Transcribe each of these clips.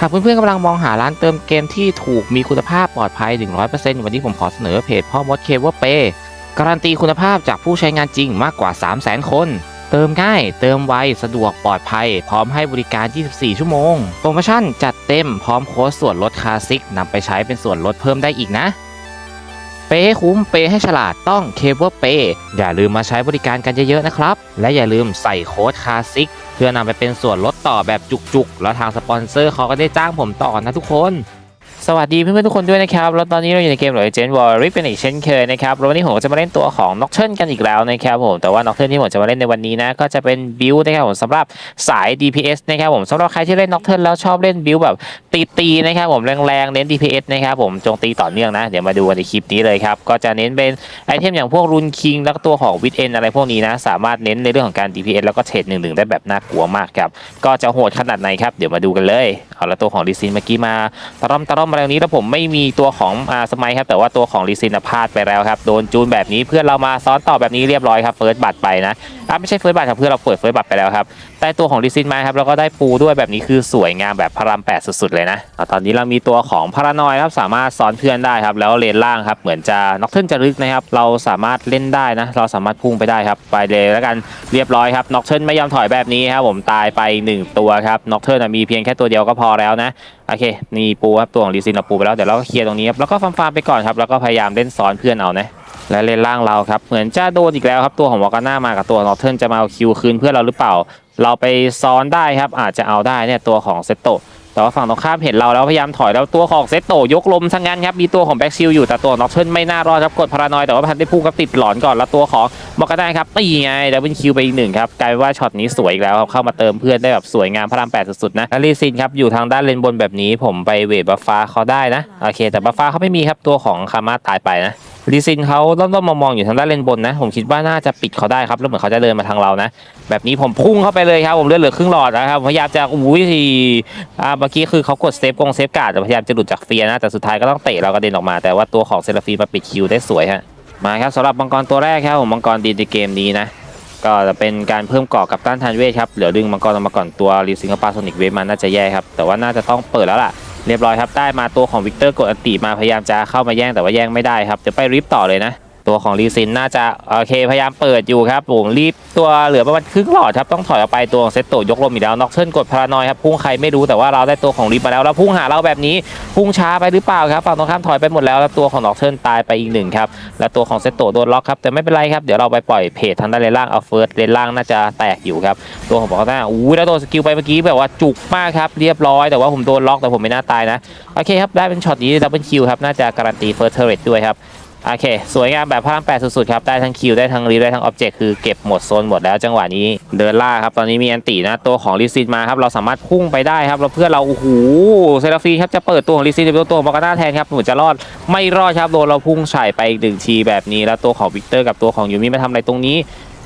หากเพื่อนๆกำลังมองหาร้านเติมเกมที่ถูกมีคุณภาพปลอดภัย 100%วันนี้ผมขอเสนอเพจพ่อมดเคเวอร์เปการันตีคุณภาพจากผู้ใช้งานจริงมากกว่า 300,000 คน เติมง่าย เติมไว สะดวกปลอดภัย พร้อมให้บริการ 24 ชั่วโมง โปรโมชั่นจัดเต็มพร้อมโค้ดส่วนลดคลาสสิกนำไปใช้เป็นส่วนลดเพิ่มได้อีกนะ เปย์ให้คุ้ม เปย์ให้ฉลาดต้องเคเบิลเปย์อย่าลืมมาใช้บริการกันเยอะๆนะครับ และอย่าลืมใส่โค้ดคลาสสิก เพื่อนำไปเป็นส่วนลดต่อแบบจุกๆ แล้วทางสปอนเซอร์เขาก็ได้จ้างผมต่อนะทุกคน สวัสดีเพื่อนๆทุกคนด้วยนะครับ แล้วตอนนี้เราอยู่ในเกมหรือเจนวอร์ริเป็นอีกเช่นเคยนะครับวันนี้ผมก็จะมาเล่นตัวของน็อกเทิลกันอีกแล้วนะครับผม แต่ว่าน็อกเทิลที่ผมจะมาเล่นในวันนี้นะก็จะเป็นบิลนะครับผมสำหรับสาย DPS นะครับผมสำหรับใครที่เล่นน็อกเทิลแล้วชอบเล่นบิลแบบตีๆนะครับผมแรงๆเน้น DPS นะครับผมโจงตีต่อเนื่องนะ เดี๋ยวมาดูกันในคลิปนี้เลยครับก็จะเน้นเป็นไอเทมอย่างพวกรุนคิงแล้วก็ตัวของวิดเอ็นอะไรพวกนี้นะสามารถเน้นในเรื่องของการ DPS แล้วก็เทรดหนึ่งๆได้แบบน่ากลัวมากครับก็จะโหดขนาดไหนครับเดี๋ยวมาดูกันเลยเอาละตัวของลิซินเมื่อกี้มาตะร่อมตะร่อมอะไรตรงนี้แล้วผมไม่มีตัวของอาสมัยครับแต่ว่าตัวของลิซินพลาดไปแล้วครับโดนจูนแบบนี้เพื่อนเรามาซ้อนต่อแบบนี้เรียบร้อยครับเฟิร์สบัตรไปนะอ่าไม่ใช่เฟิร์สบัตรครับเพื่อนเราเปิดเฟิร์สบัตรไปแล้วครับได้ตัวของลิซินมาครับแล้วก็ได้ปูด้วยแบบนี้คือสวยงามแบบพารามแปดสุดๆเลยนะตอนนี้เรามีตัวของพารานอยครับสามารถซ้อนเพื่อนได้ครับแล้วเลนล่างครับเหมือนจะน็อกเทิลจะลึกนะครับเราสามารถเล่นได้นะเราสามารถพุ่งไปได้ครับไปเลยแล้วกันเรียบร้อยครับน็อกเทิลไม่ยอมถอยแบบนี้ครับผมตายไปหนึ่งตัวครับน็อกเทิลมีเพียงแค่ตัวเดียวก็พอแล้วนะ โอเค นี่ปูครับตัวของลีซินเราปูไปแล้วเดี๋ยวเราก็เคลียร์ตรงนี้ครับแล้วก็ฟาร์มฟาร์มไปก่อนครับแล้วก็พยายามเล่นซ้อนเพื่อนเอานะและเล่นล่างเราครับเหมือนจะโดนอีกแล้วครับตัวของวากาน่ามากับตัวนอร์เทิร์นจะมาเอาคิวคืนเพื่อนเราหรือเปล่า เราไปซ้อนได้ครับอาจจะเอาได้เนี่ยตัวของเซตโตะ แต่ว่าฝั่งตรงข้ามเห็นเราแล้วพยายามถอยแล้วตัวของเซตโตยกลมทั้งนั้นครับมีตัวของแบ็กชิลอยู่แต่ตัวน็อร์เทิร์นไม่น่ารอดครับกดพารานอยแต่ว่าพันได้พุ่งครับติดหลอนก่อนแล้วตัวของวากาน่าครับตีไงดับเบิลคิวไปอีกหนึ่งครับกลายเป็นว่าช็อตนี้สวยอีกแล้วครับเข้ามาเติมเพื่อนได้แบบสวยงามพระรามแปดสุดๆนะแล้วลีซินครับอยู่ทางด้านเลนบนแบบนี้ผมไปเวทบัฟฟ้าเขาได้นะโอเค แต่บัฟฟ้าเขาไม่มีครับตัวของคามาตายไปนะ ลีซินเขาต้นๆมองๆอยู่ทางด้านเลนบนนะ ผมคิดว่าน่าจะปิดเขาได้ครับแล้วเหมือนเขาจะเดินมาทางเรานะ แบบนี้ผมพุ่งเข้าไปเลยครับผมเลือดเหลือครึ่งหลอดนะครับพยายามจะอุ้ยอ่าเมื่อกี้คือเขากดเซฟกงเซฟการ์ดแต่พยายามจะหลุดจากเฟียนะแต่สุดท้ายก็ต้องเตะเรากระเด็นออกมาแต่ว่าตัวของเซราฟีมาปิดคิวได้สวยฮะมาครับสำหรับมังกรตัวแรกครับผมมังกรดีในเกมนี้นะก็จะเป็นการเพิ่มเกาะกับต้านทานเวทครับเหลือดึงมังกรออกมาก่อนตัวรีซิงกับปาโซนิกเวทมันน่าจะแย่ครับแต่ว่าน่าจะต้องเปิดแล้วล่ะ เรียบร้อยครับได้มาตัวของวิกเตอร์กดอันติมาพยายามจะเข้ามาแย่งแต่ว่าแย่งไม่ได้ครับเดี๋ยวไปริฟต่อเลยนะ ตัวของรีซินน่าจะโอเคพยายามเปิดอยู่ครับผมรีบตัวเหลือประมาณครึ่งหลอดครับต้องถอยออกไปตัวของเซตโตยกลมอีกแล้วน็อกเทิร์นกดพารานอยครับพุ่งใครไม่รู้แต่ว่าเราได้ตัวของรีบมาแล้วแล้วพุ่งหาเราแบบนี้พุ่งช้าไปหรือเปล่าครับฝั่งตรงข้ามถอยไปหมดแล้วแล้วตัวของน็อกเทิร์นตายไปอีกหนึ่งครับและตัวของเซตโตโดนล็อกครับแต่ไม่เป็นไรครับเดี๋ยวเราไปปล่อยเพจทางด้านเลนล่างเอาเฟิร์สเลนล่างน่าจะแตกอยู่ครับตัวของบอกว่าอู้แล้วโดนสกิลไปเมื่อกี้แบบว่าจุกมากครับเรียบร้อยแต่ว่าผมโดนล็อกแต่ผมไม่น่าตายนะโอเคครับได้เป็นช็อตนี้ดับเบิลคิวครับน่าจะการันตีเฟิร์สเทอร์เรด้วยครับ โอเค สวยงามแบบพระรามแปดสุดๆครับ ได้ทั้งคิว ได้ทั้งรีได้ทั้งออบเจกต์คือเก็บหมดโซนหมดแล้วจังหวะนี้เดินล่าครับ ตอนนี้มีแอนตีนะ ตัวของลิซินมาครับ เราสามารถพุ่งไปได้ครับแล้วเพื่อเรา โอ้โห เซราฟีครับ จะเปิดตัวของลิซินเป็นตัวบอกาน่าแทนครับหมือนจะรอด ไม่รอดครับ โดนเราพุ่งใส่ไปอีกหนึ่งทีแบบนี้ แล้วตัวของวิกเตอร์กับตัวของยูมิมาทำอะไรตรงนี้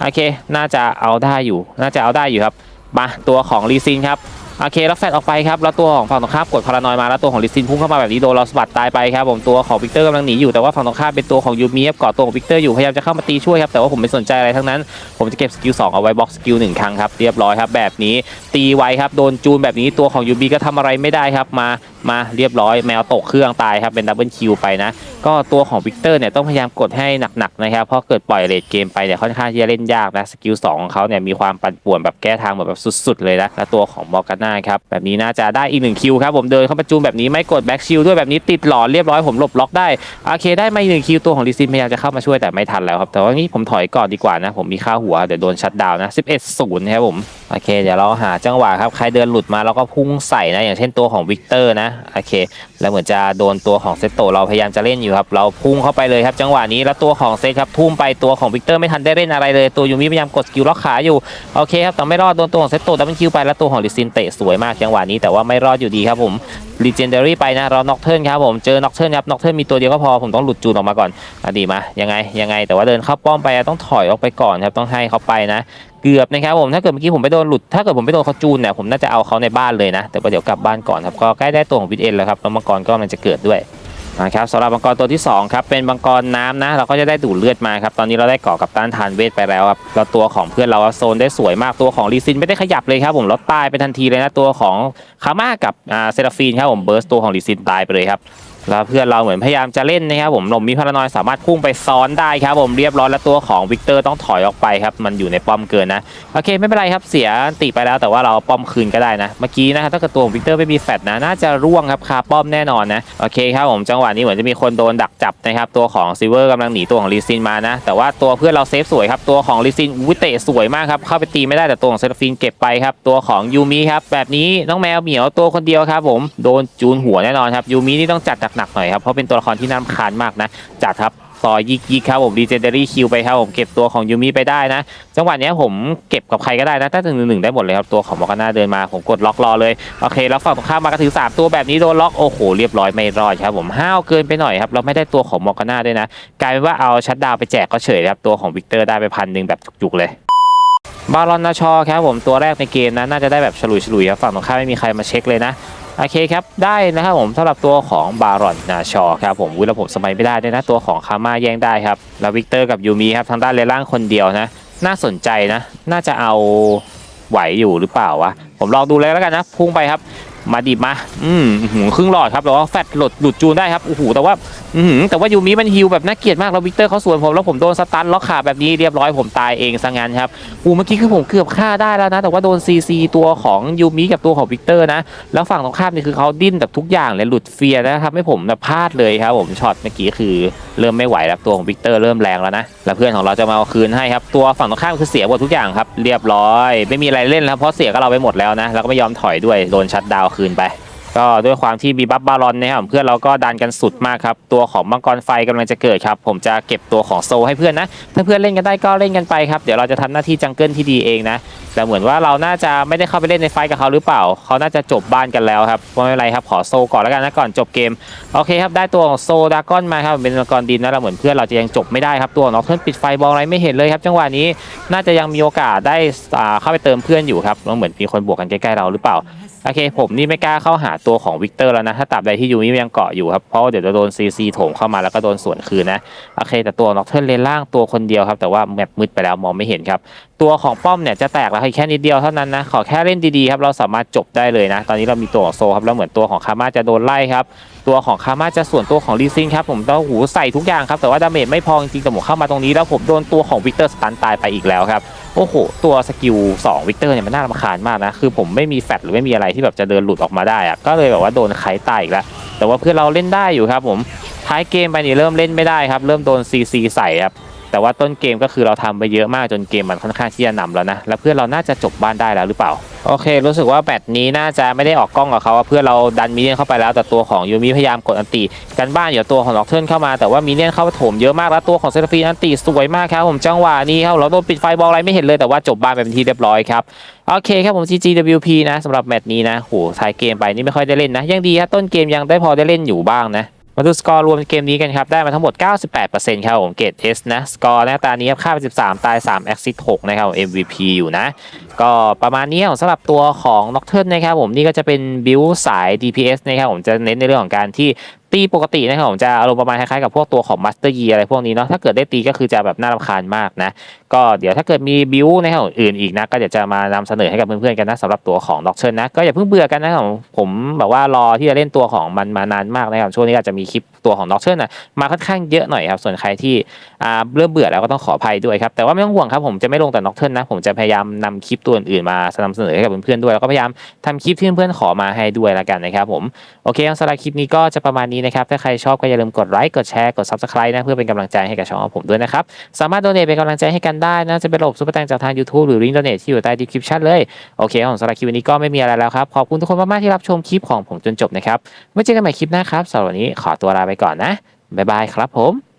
โอเค น่าจะเอาได้อยู่ น่าจะเอาได้อยู่ครับ มา ตัวของลีซินครับ โอเคแล้วแฟดออกไปครับแล้วตัวของฝั่งตรงข้ามกดพารานอยมาแล้วตัวของลิซินพุ่งเข้ามาแบบนี้โดนเราสะบัดตายไปครับผมตัวของวิกเตอร์กำลังหนีอยู่แต่ว่าฝั่งตรงข้ามเป็นตัวของยูมีฟเกาะตัวของวิกเตอร์อยู่พยายามจะเข้ามาตีช่วยครับแต่ว่าผมไม่สนใจอะไรทั้งนั้น ผมจะเก็บสกิล2เอาไว้บล็อกสกิลหนึ่งครั้งครับเรียบร้อยครับแบบนี้ตีไวครับโดนจูนแบบนี้ตัวของยูบีก็ทำอะไรไม่ได้ครับมา มาเรียบร้อยแมวตกเครื่องตายครับเป็นดับเบิลคิวไปนะ ก็ตัวของวิกเตอร์เนี่ยต้องพยายามกดให้หนักๆนะครับเพราะเกิดปล่อยเลดเกมไปเนี่ยค่อนข้างที่จะเล่นยากนะสกิล2ของเขาเนี่ยมีความปั่นป่วนแบบแก้ทางแบบสุดๆเลยนะและตัวของมอร์กาน่าครับแบบนี้น่าจะได้อีกหนึ่งคิวครับผมเดินเข้ามาจูนแบบนี้ไม่กดแบ็กชิลด้วยแบบนี้ติดหลอนเรียบร้อยผมหลบล็อกได้โอเคได้มาอีกหนึ่งคิวตัวของลิซินพยายามจะเข้ามาช่วยแต่ไม่ทันแล้วครับแต่ว่างี้ผมถอยก่อนดีกว่านะผมมีค่าหัวเดี๋ยวโดนชัดดาวน์นะ11ศูนย์ครับผมโอเคเดี๋ยวเราหาจังหวะครับใครเดินหลุดมาแล้วก็พุ่งใส่นะอย่างเช่นตัวของวิกเตอร์นะโอเค แล้วเหมือนจะโดนตัวของเซตโตเราพยายามจะเล่นอยู่ครับ เราพุ่งเข้าไปเลยครับ จังหวะนี้แล้วตัวของเซตครับทุ่มไปตัวของวิกเตอร์ไม่ทันได้เล่นอะไรเลย ตัวยูมิพยายามกดสกิลล็อกขาอยู่โอเคครับแต่ไม่รอดโดนตัวของเซตโตดับเบิลคิวไปแล้วตัวของลิซินเตะสวยมากจังหวะนี้แต่ว่าไม่รอดอยู่ดีครับผมลีเจนเดอรี่ไปนะเราน็อกเทิร์นครับผมเจอน็อกเทิร์นครับน็อกเทิร์นมีตัวเดียวก็พอผมต้องหลุดจูนออกมาก่อนอดีมายังไงยังไง แต่ว่าเดินเข้าป้อมไปต้องถอยออกไปก่อนครับต้องให้เขาไปนะ เกือบนะครับผมถ้าเกิดเมื่อกี้ผมไปโดนหลุดถ้าเกิดผมไปโดนเขาจูนเนี่ยผมน่าจะเอาเขาในบ้านเลยนะแต่ว่าเดี๋ยวกลับบ้านก่อนครับก็ใกล้ได้ตัวของวิดเอ็นแล้วครับแล้วมังกรก็มันจะเกิดด้วยนะครับสำหรับมังกรตัวที่สองครับเป็นมังกรน้ำนะ เราก็จะได้ดูดเลือดมาครับตอนนี้เราได้เกาะกับต้านทานเวทไปแล้วครับแล้วตัวของเพื่อนเราโซนได้สวยมากตัวของลีซินไม่ได้ขยับเลยครับผมแล้วตายไปทันทีเลยนะตัวของคาม่ากับเซราฟีนครับผมเบิร์สตัวของลีซินตายไปเลยครับ แล้วเพื่อนเราเหมือนพยายามจะเล่นนะครับผมหนมมีพารานอยสามารถพุ่งไปซ้อนได้ครับผมเรียบร้อยแล้วตัวของวิกเตอร์ต้องถอยออกไปครับมันอยู่ในป้อมเกินนะโอเคไม่เป็นไรครับเสียติไปแล้วแต่ว่าเราเอาป้อมคืนก็ได้นะ เมื่อกี้นะครับถ้าเกิดตัวของวิกเตอร์ไม่มีแฟดนะน่าจะร่วงครับคาป้อมแน่นอนนะโอเคครับผมจังหวะนี้เหมือนจะมีคนโดนดักจับนะครับตัวของซิเวอร์กำลังหนีตัวของลีซินมานะแต่ว่าตัวเพื่อนเราเซฟสวยครับตัวของลีซินวิเตะสวยมากครับเข้าไปตีไม่ได้แต่ตัวของเซราฟินเก็บไปครับตัวของยูมิครับแบบนี้น้องแมวเหมียวตัวคนเดียวครับผมโดนจูนหัวแน่นอนครับยูมินี่ต้องจัดหนักๆหน่อยครับ เพราะเป็นตัวละครที่น่ารำคาญมากนะ จัดครับต่อยิกยิกครับผมดีเจเดอรี่คิวไปครับผมเก็บตัวของยูมิไปได้นะ จังหวะเนี้ยผมเก็บกับใครก็ได้นะถ้าถึงหนึ่งได้หมดเลยครับตัวของมอร์กาน่าเดินมาผมกดล็อกรอเลยโอเค แล้วฝั่งตรงข้ามมากระถือสามตัวแบบนี้โดนล็อกโอ้โหเรียบร้อยไม่รอดครับผมห้าวเกินไปหน่อยครับเราไม่ได้ตัวของมอร์กาน่าด้วยนะ กลายเป็นว่าเอาชัดดาวไปแจกก็เฉยครับตัวของวิกเตอร์ได้ไปพันหนึ่งแบบจุกๆเลยบาลอนนาชอครับผมตัวแรกในเกมนะน่าจะได้แบบฉลุยฉลุยๆครับฝั่งตรงข้ามไม่มีใครมาเช็คเลยนะ โอเคครับได้นะครับผมสำหรับตัวของบารอนนาชอครับผมวิแล้วผมสมัยไม่ได้ด้วยนะตัวของคาม่าแย่งได้ครับแล้ววิกเตอร์กับยูมีครับทางด้านเลนล่างคนเดียวนะ น่าสนใจนะ น่าจะเอาไหวอยู่หรือเปล่าวะผมลองดูเลยแล้วกันนะ พุ่งไปครับ มาดิบมา อืมอื้อหือครึ่งหลอดครับแล้วก็แฟตหลุดหลุดจูนได้ครับโอ้โหแต่ว่า อือหือแต่ว่ายูมิมันฮิวแบบน่าเกลียดมากแล้ววิกเตอร์เขาสวนผมแล้วผมโดนสตันล็อกขาแบบนี้เรียบร้อยผมตายเองซะงั้นครับอูเมื่อกี้คือผมเกือบฆ่าได้แล้วนะ แต่ว่าโดนซีซีตัวของยูมิกับตัวของวิกเตอร์นะ แล้วฝั่งตรงข้ามนี่คือเขาดิ้นแบบทุกอย่างเลยหลุดเฟียร์นะครับให้ผมแบบพลาดเลยครับ ผมช็อตเมื่อกี้คือเริ่มไม่ไหวแล้วตัวของวิกเตอร์เริ่มแรงแล้วนะ แล้วเพื่อนของเราจะมาเอาคืนให้ครับ ตัวฝั่งตรงข้ามคือเสียหมดทุกอย่างครับ เรียบร้อย ไม่มีอะไรเล่นแล้วเพราะเสียก็เราไปหมดแล้วนะ แล้วก็ไม่ยอมถอยด้วย โดนชัดดาวคืนไป ก็ด้วยความที่มีบัฟบารอนนะครับเพื่อนเราก็ดันกันสุดมากครับ ตัวของมังกรไฟกำลังจะเกิดครับ ผมจะเก็บตัวของโซให้เพื่อนนะ ถ้าเพื่อนเล่นกันได้ก็เล่นกันไปครับ เดี๋ยวเราจะทำหน้าที่จังเกิลที่ดีเองนะ แต่เหมือนว่าเราน่าจะไม่ได้เข้าไปเล่นในไฟกับเขาหรือเปล่า เขาน่าจะจบบ้านกันแล้วครับไม่เป็นไรครับขอโซก่อนแล้วกันนะก่อนจบเกม โอเคครับได้ตัวของโซดากอนมาครับเป็นมังกรดินนะเราเหมือนเพื่อนเราจะยังจบไม่ได้ครับตัวของน็อกเทิร์นปิดไฟบอลอะไรไม่เห็นเลยครับจังหวะนี้น่าจะยังมีโอกาสได้เข้าไปเติมเพื่อนอยู่ครับเหมือนมีคนบวกกันใกล้ๆเราหรือเปล่า โอเค ผมนี่ไม่กล้าเข้าหาตัวของวิกเตอร์แล้วนะ ถ้าตับใดที่ยูมิยังเกาะอยู่ครับ เพราะว่าเดี๋ยวจะโดนซีซีโถมเข้ามาแล้วก็โดนสวนคืนนะ โอเค แต่ตัวน็อกเทิร์นเลนล่างตัวคนเดียวครับ แต่ว่าแมปมืดไปแล้วมองไม่เห็นครับ ตัวของป้อมเนี่ยจะแตกแล้วแค่นิดเดียวเท่านั้นนะขอแค่เล่นดีๆครับเราสามารถจบได้เลยนะ ตอนนี้เรามีตัวของโซครับแล้วเหมือนตัวของคาม่าจะโดนไล่ครับตัวของคาม่าจะส่วนตัวของลีซิงครับผมต้องหูใส่ทุกอย่างครับแต่ว่าดาเมจไม่พอจริงๆแต่ผมเข้ามาตรงนี้แล้วผมโดนตัวของวิกเตอร์สตันตายไปอีกแล้วครับโอ้โหตัวสกิล2วิกเตอร์เนี่ยมันน่ารำคาญมากนะคือผมไม่มีแฟตหรือไม่มีอะไรที่แบบจะเดินหลุดออกมาได้อะก็เลยแบบว่าโดนไขตายอีกแล้วแต่ว่าเพื่อนเราเล่นได้อยู่ครับผมท้ายเกมไปนี่เริ่มเล่นไม่ได้ครับเริ่มโดนซีซีใส่ครับ แต่ว่าต้นเกมก็คือเราทำไปเยอะมากจนเกมมันค่อนข้างที่จะนำแล้วนะ แล้วเพื่อนเราน่าจะจบบ้านได้แล้วหรือเปล่า โอเค รู้สึกว่าแบตนี้น่าจะไม่ได้ออกกล้องกับเขาว่าเพื่อเราดันมิเนียนเข้าไปแล้วแต่ตัวของยูมิพยายามกดอันติกันบ้านอยู่ตัวของล็อกเทิร์นเข้ามาแต่ว่ามิเนียนเข้าโถมเยอะมากแล้วตัวของเซราฟีนอันติสวยมากครับผมจังหวะนี้ครับเราโดนปิดไฟบอลอะไรไม่เห็นเลยแต่ว่าจบบ้านไปเป็นที่เรียบร้อยครับโอเคครับผม GGWP นะสำหรับแมตช์นี้นะโหทายเกมไปนี่ไม่ค่อยได้เล่นนะ ยังดีครับต้นเกมยังได้พอได้เล่นอยู่บ้างนะ มาดูสกอร์รวมเกมนี้กันครับ ได้มาทั้งหมด 98%ครับผมเกรด S นะ สกอร์หน้าตานี้ครับค่าไป 13 ตาย 3 แอคซิส6นะครับ MVP อยู่นะ ก็ประมาณนี้ครับสำหรับตัวของน็อกเทิร์นะครับผมนี่ก็จะเป็นบิลสาย DPS นะครับผมจะเน้นในเรื่องของการที่ ตีปกตินะครับผมจะอารมณ์ประมาณคล้ายๆกับพวกตัวของ Master Yi อะไรพวกนี้เนาะถ้าเกิดได้ตีก็คือจะแบบน่ารำคาญมากนะก็เดี๋ยวถ้าเกิดมีบิวนะครับอื่นอีกนะก็เดี๋ยวจะมานำเสนอให้กับเพื่อนๆกันนะสำหรับตัวของ Nocturne นะก็อย่าเพิ่งเบื่อกันนะครับผมแบบว่ารอที่จะเล่นตัวของมันมานานมากนะครับช่วงนี้อาจจะมีคลิปตัวของ Nocturne นะมาค่อนข้างเยอะหน่อยครับส่วนใครที่อ่าเริ่มเบื่อแล้วก็ต้องขออภัยด้วยครับแต่ว่าไม่ต้องห่วงครับผมจะไม่ลงแต่ Nocturne นะผมจะพยายามนำคลิปตัวอื่นๆมานำเสนอให้กับเพื่อนๆด้วยแล้วก็พยายามทำคลิปที่เพื่อนๆขอมาให้ด้วยละกันนะครับผมโอเคสำหรับคลิปนี้ก็จะประมาณนี้นะครับ ถ้าใครชอบก็อย่าลืมกดไลค์กดแชร์กด Subscribe นะเพื่อเป็นกำลังใจให้กับช่องของผมด้วยนะครับ สามารถโดเนทเป็นกำลังใจให้กันได้นะจะเป็นระบบซุปเปอร์แตงจากทาง YouTube หรือลิงก์โดเนทที่อยู่ใต้ดีคริปชันเลยโอเคของสำหรับคลิปนี้ก็ไม่มีอะไรแล้วครับขอบคุณทุกคนมากๆที่รับชมคลิปของผมจนจบนะครับไว้เจอกันใหม่คลิปหน้าครับสำหรับวันนี้ขอตัวลาไปก่อนนะบ๊ายบายครับผม